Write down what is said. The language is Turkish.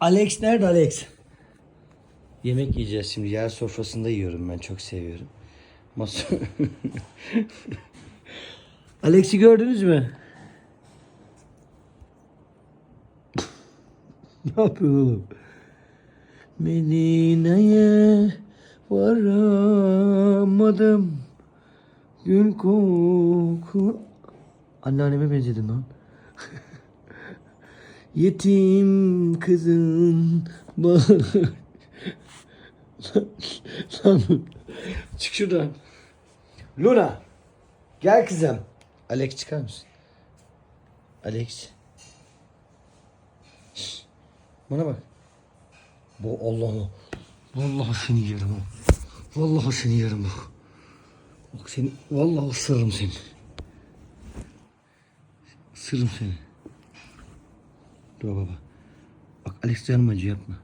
Alex nerede Alex? Yemek yiyeceğiz şimdi. Yer sofrasında yiyorum ben. Çok seviyorum. Masa... Alex'i gördünüz mü? ne yapıyorsun oğlum? Medine'ye varamadım. Gül koku... Anneanneme benzedim lan. Yetim kızın bağır. Lan çık şuradan. Luna. Gel kızım. Alex çıkar mısın? Alex. Bana bak. Bu Allah'ım. Vallahi seni yerim ha. Vallahi seni yerim bak. Bak seni vallahi ısırırım seni. Isırırım seni. Dur baba. Bak Alex canım acı yapma.